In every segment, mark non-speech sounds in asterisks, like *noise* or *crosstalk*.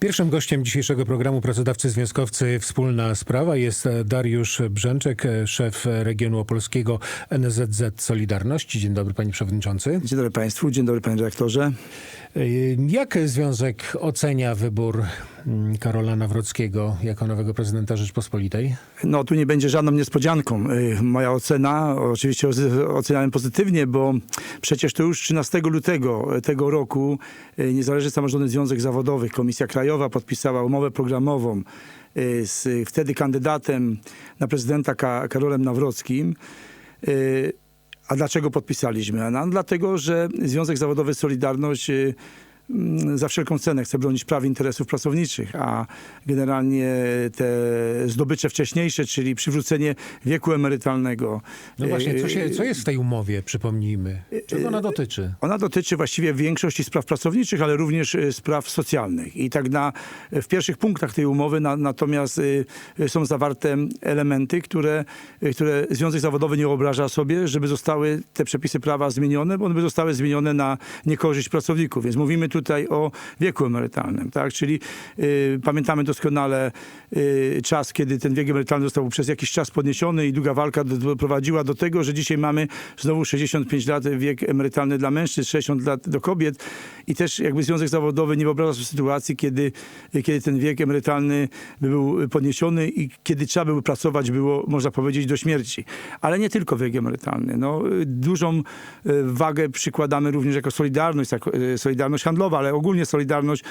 Pierwszym gościem dzisiejszego programu Pracodawcy Związkowcy Wspólna Sprawa jest Dariusz Brzęczek, szef regionu opolskiego NZZ Solidarności. Dzień dobry panie przewodniczący. Dzień dobry Państwu, dzień dobry Panie Dyrektorze. Jak związek ocenia wybór Karola Nawrockiego jako nowego prezydenta Rzeczpospolitej? No tu nie będzie żadną niespodzianką. Y, Moja ocena, oczywiście oceniałem pozytywnie, bo przecież to już 13 lutego tego roku y, Niezależny Samorządny Związek Zawodowych, Komisja Krajowa podpisała umowę programową y, z wtedy kandydatem na prezydenta Ka- Karolem Nawrockim. A dlaczego podpisaliśmy? No, dlatego, że Związek Zawodowy Solidarność mm, za wszelką cenę chce bronić praw i interesów pracowniczych, a generalnie te zdobycze wcześniejsze, czyli przywrócenie wieku emerytalnego. No właśnie, co, się, y, co jest w tej umowie, przypomnijmy? Czego ona dotyczy? Ona dotyczy właściwie większości spraw pracowniczych, ale również spraw socjalnych. I tak na, w pierwszych punktach tej umowy na, natomiast są zawarte elementy, które, które Związek Zawodowy nie wyobraża sobie, żeby zostały te przepisy prawa zmienione, bo one by zostały zmienione na niekorzyść pracowników. Więc mówimy tutaj o wieku emerytalnym, tak? Czyli y, pamiętamy doskonale y, czas, kiedy ten wiek emerytalny został przez jakiś czas podniesiony i długa walka do- doprowadziła do tego, że dzisiaj mamy znowu 65 lat wiek emerytalny dla mężczyzn, 60 lat do kobiet i też jakby Związek Zawodowy nie wyobraża sobie sytuacji, kiedy, kiedy ten wiek emerytalny by był podniesiony i kiedy trzeba było pracować było, można powiedzieć, do śmierci. Ale nie tylko wiek emerytalny. No, y, dużą y, wagę przykładamy również jako Solidarność, jako y, Solidarność handlowa, ale ogólnie Solidarność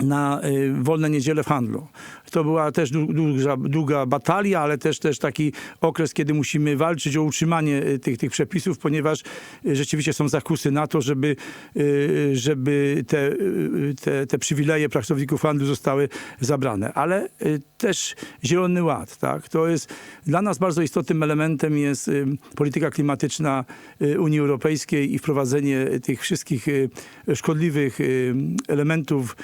na y, wolne niedziele w handlu. To była też dłu- długa, długa batalia, ale też, też taki okres, kiedy musimy walczyć o utrzymanie y, tych, tych przepisów, ponieważ y, rzeczywiście są zakusy na to, żeby, żeby te, te, te przywileje pracowników handlu zostały zabrane. Ale też Zielony Ład, tak? To jest dla nas bardzo istotnym elementem jest polityka klimatyczna Unii Europejskiej i wprowadzenie tych wszystkich szkodliwych elementów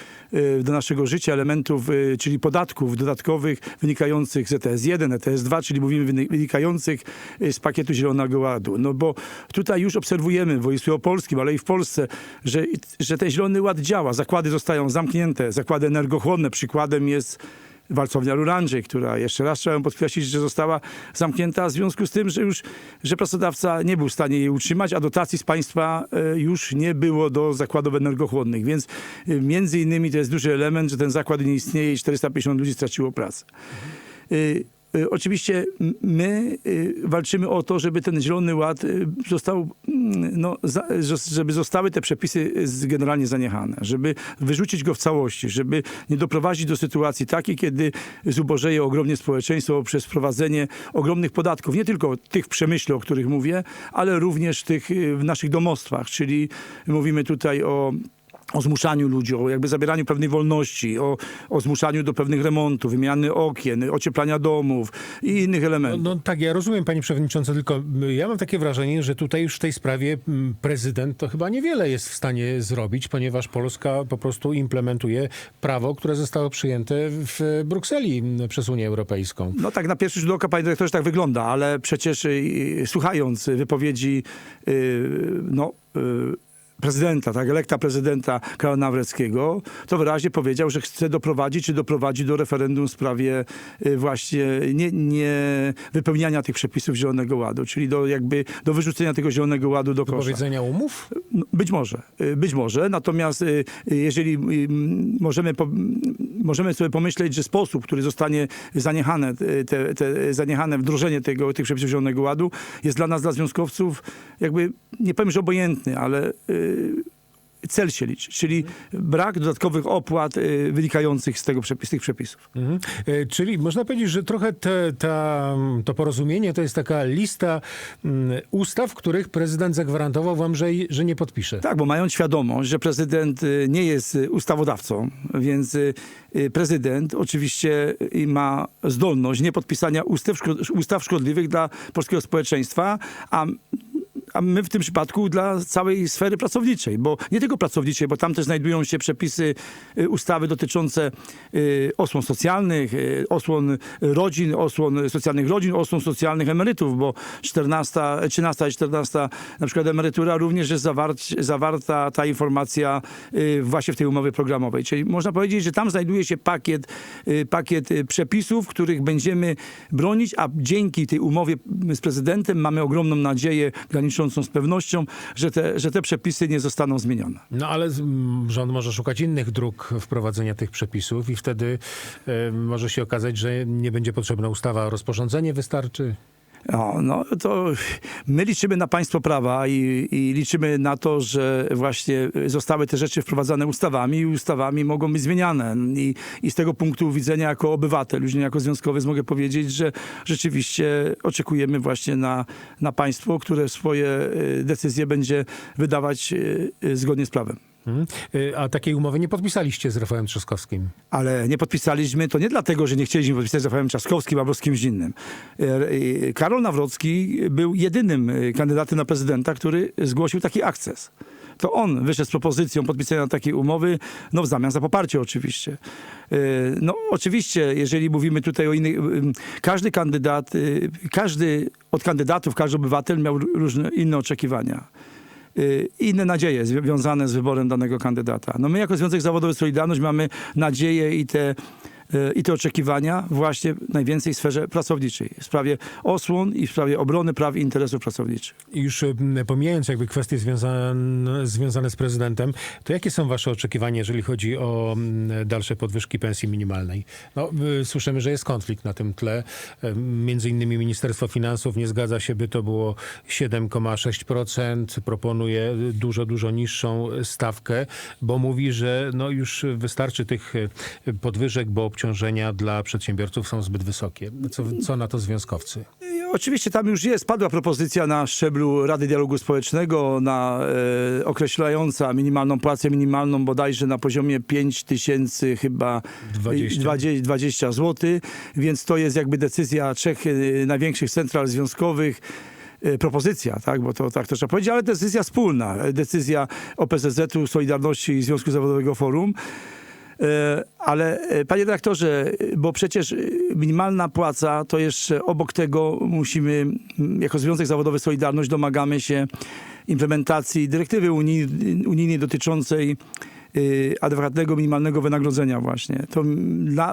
do naszego życia, elementów, y, czyli podatków dodatkowych wynikających z E ETS-1, ETS-2, czyli mówimy wyni- wynikających y, z pakietu Zielonego Ładu. No bo tutaj już obserwujemy w województwie opolskim, ale i w Polsce, że, że ten Zielony Ład działa. Zakłady zostają zamknięte, zakłady energochłonne. Przykładem jest Walcownia Luranży, która jeszcze raz trzeba podkreślić, że została zamknięta w związku z tym, że już że pracodawca nie był w stanie jej utrzymać, a dotacji z państwa e, już nie było do zakładów energochłonnych. Więc e, między innymi to jest duży element, że ten zakład nie istnieje i 450 ludzi straciło pracę. E, Oczywiście m- my y, walczymy o to, żeby ten Zielony Ład y, został, no, żeby zostały te przepisy generalnie zaniechane, żeby wyrzucić go w całości, żeby nie doprowadzić do sytuacji takiej, kiedy zubożeje ogromnie społeczeństwo przez wprowadzenie ogromnych podatków, nie tylko tych w przemyśle, o których mówię, ale również tych y, w naszych domostwach, czyli mówimy tutaj o o zmuszaniu ludzi, o jakby zabieraniu pewnej wolności, o, o zmuszaniu do pewnych remontów, wymiany okien, ocieplania domów i innych No, elementów. no tak, ja rozumiem panie przewodniczący, tylko y, ja mam takie wrażenie, że tutaj już w tej sprawie mm, prezydent to chyba niewiele jest w stanie zrobić, ponieważ Polska po prostu implementuje prawo, które zostało przyjęte w Brukseli mm, przez Unię Europejską. No tak, na pierwszy rzut oka, panie dyrektorze, tak wygląda, ale przecież y, y, słuchając wypowiedzi no, prezydenta, tak, elekta prezydenta Karola Nawreckiego, to wyraźnie powiedział, że chce doprowadzić, czy doprowadzi do referendum w sprawie y, właśnie nie, nie wypełniania tych przepisów Zielonego Ładu, czyli do jakby do wyrzucenia tego Zielonego Ładu do kosza. Powiedzenia umów? No, Być może, y, być może. Natomiast y, jeżeli możemy, możemy sobie pomyśleć, że sposób, który zostanie zaniechane, te, te zaniechane wdrożenie tego, tych przepisów Zielonego Ładu jest dla nas, dla związkowców, jakby nie powiem, że obojętny, ale cel się liczy, czyli brak dodatkowych opłat y, wynikających z, tego z tych przepisów. Mhm. E, Czyli można powiedzieć, że trochę te, ta, to porozumienie to jest taka lista mm, ustaw, których prezydent zagwarantował wam, że, że nie podpisze. Tak, bo mając świadomość, że prezydent y, nie jest y, ustawodawcą, więc y, y, prezydent oczywiście y, ma zdolność niepodpisania ustaw, ustaw szkodliwych dla polskiego społeczeństwa, a a my w tym przypadku dla całej sfery pracowniczej, bo nie tylko pracowniczej, bo tam też znajdują się przepisy y, ustawy dotyczące y, osłon socjalnych, y, osłon rodzin, osłon socjalnych rodzin, osłon socjalnych emerytów, bo 14, 13 i 14 na przykład emerytura również jest zawarta ta informacja właśnie w tej umowie programowej. Czyli można powiedzieć, że tam znajduje się pakiet, pakiet przepisów, których będziemy bronić, a dzięki tej umowie z prezydentem mamy ogromną nadzieję, z pewnością, że te, że te przepisy nie zostaną zmienione. No ale rząd może szukać innych dróg wprowadzenia tych przepisów i wtedy e, może się okazać, że nie będzie potrzebna ustawa, rozporządzenie wystarczy. No, no to my liczymy na państwo prawa i, i liczymy na to, że właśnie zostały te rzeczy wprowadzane ustawami i ustawami mogą być zmieniane. I, I z tego punktu widzenia jako obywatel, już nie jako związkowiec mogę powiedzieć, że rzeczywiście oczekujemy właśnie na, na państwo, które swoje y, decyzje będzie wydawać y, y, zgodnie z prawem. Mhm. E, A takiej umowy nie podpisaliście z Rafałem Trzaskowskim. Ale nie podpisaliśmy to nie dlatego, że nie chcieliśmy podpisać z Rafałem Trzaskowskim albo z kimś innym. E, e, Karol Nawrocki był jedynym kandydatem na prezydenta, który zgłosił taki akces. To on wyszedł z propozycją podpisania takiej umowy, no w zamian za poparcie oczywiście. No oczywiście, jeżeli mówimy tutaj o innych, każdy kandydat, każdy od kandydatów, każdy obywatel miał różne inne oczekiwania y, inne nadzieje związane z wyborem danego kandydata. No my jako Związek Zawodowy Solidarność mamy nadzieję i te, y, i te oczekiwania właśnie najwięcej w sferze pracowniczej, w sprawie osłon i w sprawie obrony praw i interesów pracowniczych. Już pomijając jakby kwestie związane, związane z prezydentem, to jakie są wasze oczekiwania, jeżeli chodzi o dalsze podwyżki pensji minimalnej? No, słyszymy, że jest konflikt na tym tle. Między innymi Ministerstwo Finansów nie zgadza się, by to było 7,6%. Proponuje dużo, dużo niższą stawkę, bo mówi, że no już wystarczy tych podwyżek, bo obciążenia dla przedsiębiorców są zbyt wysokie. Co, co na to związkowcy? I Oczywiście tam już jest, padła propozycja na szczeblu Rady Dialogu Społecznego na e, określająca minimalną płacę minimalną bodajże na poziomie 5 tysięcy chyba 20. 20, 20 zł, więc to jest jakby decyzja trzech e, największych central związkowych e, propozycja, tak, bo to tak to trzeba powiedzieć, ale decyzja wspólna, e, decyzja OPZZ-u, Solidarności i Związku Zawodowego Forum. E, Ale e, panie dyrektorze, e, bo przecież minimalna płaca to jeszcze obok tego musimy, jako Związek Zawodowy Solidarność domagamy się implementacji dyrektywy unijnej, dotyczącej adekwatnego minimalnego wynagrodzenia właśnie. To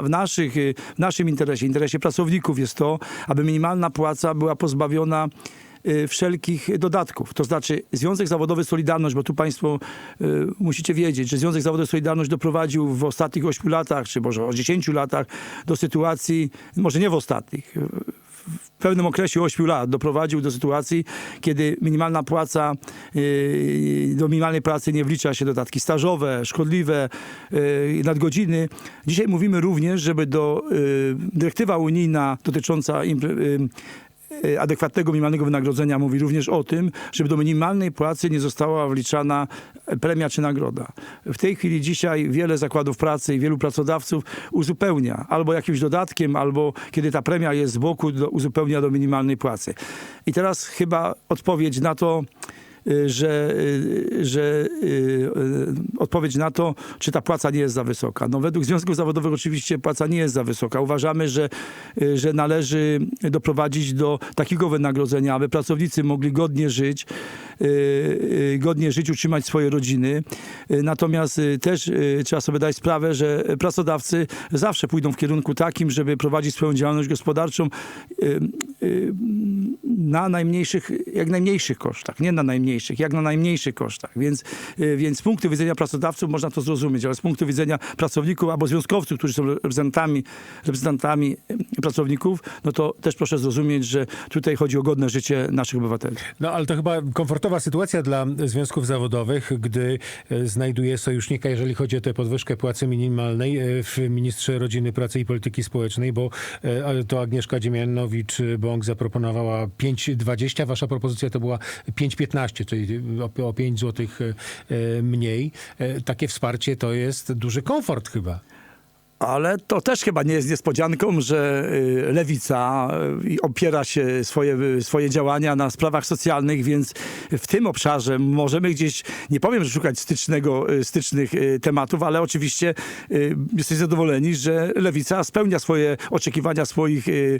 w, naszych, w naszym interesie, interesie pracowników jest to, aby minimalna płaca była pozbawiona wszelkich dodatków. To znaczy Związek Zawodowy Solidarność, bo tu państwo y, musicie wiedzieć, że Związek Zawodowy Solidarność doprowadził w ostatnich 8 latach, czy może o 10 latach do sytuacji, może nie w ostatnich, w pewnym okresie 8 lat doprowadził do sytuacji, kiedy minimalna płaca, yy, do minimalnej pracy nie wlicza się dodatki stażowe, szkodliwe, nadgodziny. Dzisiaj mówimy również, żeby do dyrektywa unijna dotycząca adekwatnego minimalnego wynagrodzenia mówi również o tym, żeby do minimalnej płacy nie została wliczana premia czy nagroda. W tej chwili dzisiaj wiele zakładów pracy i wielu pracodawców uzupełnia albo jakimś dodatkiem, albo kiedy ta premia jest z boku, do, uzupełnia do minimalnej płacy. I teraz chyba odpowiedź na to, że, y, że y, y, odpowiedź na to, czy ta płaca nie jest za wysoka. No według Związków Zawodowych oczywiście płaca nie jest za wysoka. Uważamy, że, y, że należy doprowadzić do takiego wynagrodzenia, aby pracownicy mogli godnie żyć, y, y, godnie żyć, utrzymać swoje rodziny. Y, Natomiast y, też y, trzeba sobie dać sprawę, że pracodawcy zawsze pójdą w kierunku takim, żeby prowadzić swoją działalność gospodarczą y, y, na najmniejszych, jak najmniejszych kosztach, nie na najmniejszych, jak na najmniejszych kosztach. Więc, y, więc z punktu widzenia pracodawców można to zrozumieć, ale z punktu widzenia pracowników albo związkowców, którzy są reprezentantami, reprezentantami y, pracowników, no to też proszę zrozumieć, że tutaj chodzi o godne życie naszych obywateli. No ale to chyba komfortowa sytuacja dla związków zawodowych, gdy e, znajduje sojusznika, jeżeli chodzi o tę podwyżkę płacy minimalnej w ministrze rodziny, pracy i polityki społecznej, bo to Agnieszka Dziemianowicz-Bąk zaproponowała 5,20, wasza propozycja to była 5,15, czyli o, o 5 złotych e, mniej. E, Takie wsparcie to jest duży komfort chyba. Ale to też chyba nie jest niespodzianką, że y, lewica y, opiera się swoje, swoje działania na sprawach socjalnych, więc w tym obszarze możemy gdzieś, nie powiem, że szukać stycznego, y, stycznych y, tematów, ale oczywiście y, jesteś zadowoleni, że lewica spełnia swoje oczekiwania swoich, y,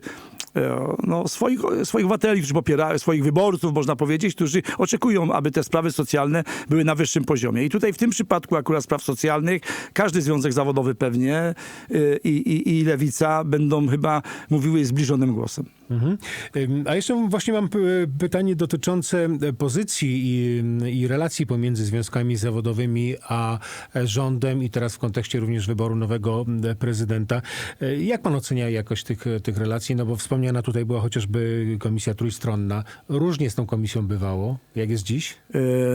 no, swoich, swoich obywateli, którzy swoich wyborców, można powiedzieć, którzy oczekują, aby te sprawy socjalne były na wyższym poziomie. I tutaj w tym przypadku akurat spraw socjalnych każdy związek zawodowy pewnie y, i, i, i lewica będą chyba mówiły zbliżonym głosem. Mhm. A jeszcze właśnie mam p- pytanie dotyczące e, pozycji i, i relacji pomiędzy związkami zawodowymi a e, rządem i teraz w kontekście również wyboru nowego prezydenta. E, Jak pan ocenia jakość tych, tych relacji? No bo wspomniana tutaj była chociażby komisja trójstronna. Różnie z tą komisją bywało. Jak jest dziś?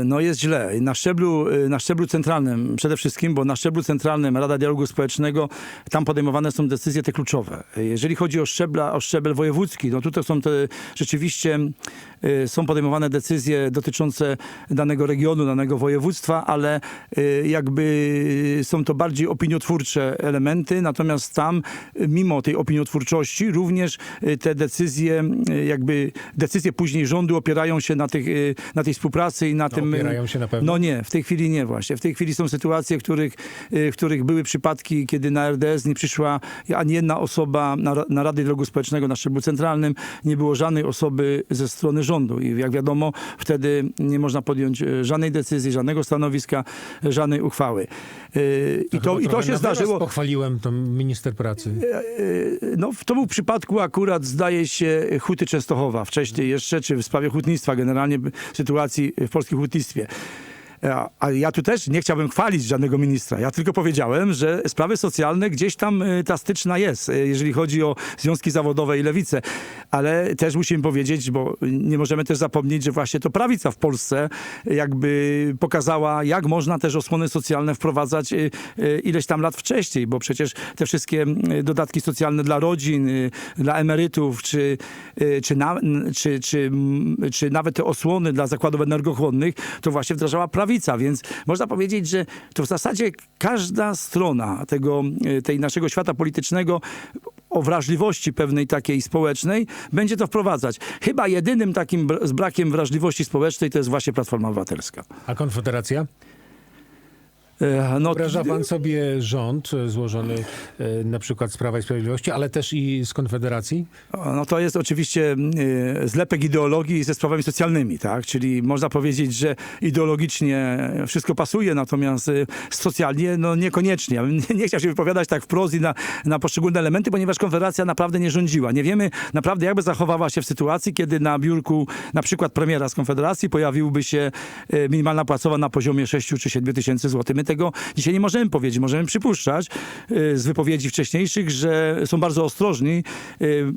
No jest źle. Na szczeblu, na szczeblu centralnym przede wszystkim, bo na szczeblu centralnym Rada Dialogu Społecznego, tam podejmowane są decyzje te kluczowe. Jeżeli chodzi o, szczebla, o szczebel wojewódzki, no tutaj są te rzeczywiście y, są podejmowane decyzje dotyczące danego regionu, danego województwa, ale y, jakby są to bardziej opiniotwórcze elementy, natomiast tam y, mimo tej opiniotwórczości również y, te decyzje, y, jakby decyzje później rządu opierają się na, tych, y, na tej współpracy i na tym... y, opierają się na pewno? No nie, w tej chwili nie właśnie. W tej chwili są sytuacje, w których, y, w których były przypadki, kiedy na RDS nie przyszła ani jedna osoba na, na Radę Dialogu Społecznego na szczeblu centralnym, nie było żadnej osoby ze strony rządu. I jak wiadomo, wtedy nie można podjąć y, żadnej decyzji, żadnego stanowiska, żadnej uchwały. Y, I to, i to się zdarzyło. Pochwaliłem to minister pracy. E, No, to był w przypadku akurat, zdaje się, Huty Częstochowa wcześniej jeszcze, czy w sprawie hutnictwa, generalnie sytuacji w polskim hutnictwie. A- A ja tu też nie chciałbym chwalić żadnego ministra. Ja tylko powiedziałem, że sprawy socjalne gdzieś tam e, ta styczna jest, e, jeżeli chodzi o związki zawodowe i lewicę. Ale też musimy powiedzieć, bo nie możemy też zapomnieć, że właśnie to prawica w Polsce jakby pokazała, jak można też osłony socjalne wprowadzać e, e, ileś tam lat wcześniej, bo przecież te wszystkie e, dodatki socjalne dla rodzin, e, dla emerytów, czy, e, czy, na, czy, czy, czy nawet te osłony dla zakładów energochłonnych, to właśnie wdrażała prawica, więc można powiedzieć, że to w zasadzie każda strona tego, e, tej naszego świata politycznego o wrażliwości pewnej takiej społecznej będzie to wprowadzać. Chyba jedynym takim z brakiem wrażliwości społecznej to jest właśnie Platforma Obywatelska. A Konfederacja? E, No, Wyobraża pan sobie rząd e, złożony e, na przykład z Prawa i Sprawiedliwości, ale też i z Konfederacji? No to jest oczywiście zlepek ideologii ze sprawami socjalnymi, tak? Czyli można powiedzieć, że ideologicznie wszystko pasuje, natomiast socjalnie no niekoniecznie. *laughs* Nie, chciał się wypowiadać tak wprost i na, na poszczególne elementy, ponieważ Konfederacja naprawdę nie rządziła. Nie wiemy naprawdę, jakby zachowała się w sytuacji, kiedy na biurku na przykład premiera z Konfederacji pojawiłby się minimalna płacowa na poziomie 6 czy 7 tysięcy złotych. My tego dzisiaj nie możemy powiedzieć. Możemy przypuszczać y, z wypowiedzi wcześniejszych, że są bardzo ostrożni y,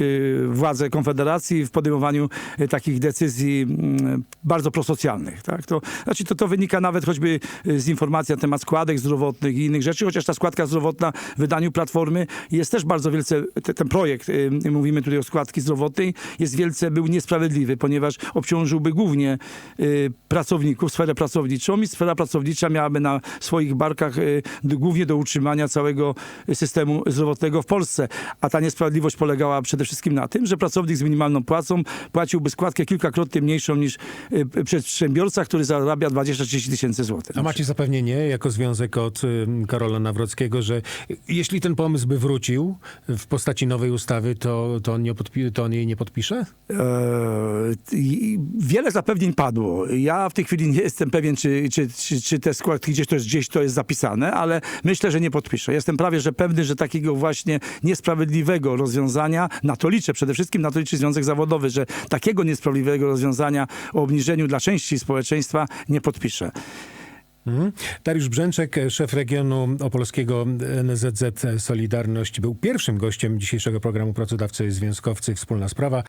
y, władze Konfederacji w podejmowaniu takich decyzji mm, bardzo prosocjalnych. Tak? To, znaczy to, to wynika nawet choćby z informacji na temat składek zdrowotnych i innych rzeczy, chociaż ta składka zdrowotna w wydaniu Platformy jest też bardzo wielce, te, ten projekt, mówimy tutaj o składki zdrowotnej, jest wielce, był niesprawiedliwy, ponieważ obciążyłby głównie pracowników, sferę pracowniczą i sfera pracownicza miałaby na swoich barkach y, głównie do utrzymania całego systemu zdrowotnego w Polsce. A ta niesprawiedliwość polegała przede wszystkim na tym, że pracownik z minimalną płacą płaciłby składkę kilkakrotnie mniejszą niż y, przedsiębiorca, który zarabia 20-30 tysięcy złotych. A macie zapewnienie jako związek od y, Karola Nawrockiego, że jeśli ten pomysł by wrócił w postaci nowej ustawy, to, to, on, nie podpi- to on jej nie podpisze? Eee, Wiele zapewnień padło. Ja w tej chwili nie jestem pewien, czy, czy, czy, czy te składki gdzieś to, jest, gdzieś to jest zapisane, ale myślę, że nie podpiszę. Jestem prawie że pewny, że takiego właśnie niesprawiedliwego rozwiązania, na to liczę, przede wszystkim na to liczy Związek Zawodowy, że takiego niesprawiedliwego rozwiązania o obniżeniu dla części społeczeństwa nie podpiszę. Mhm. Dariusz Brzęczek, szef regionu opolskiego NZZ Solidarność, był pierwszym gościem dzisiejszego programu Pracodawcy Związkowcy Wspólna Sprawa.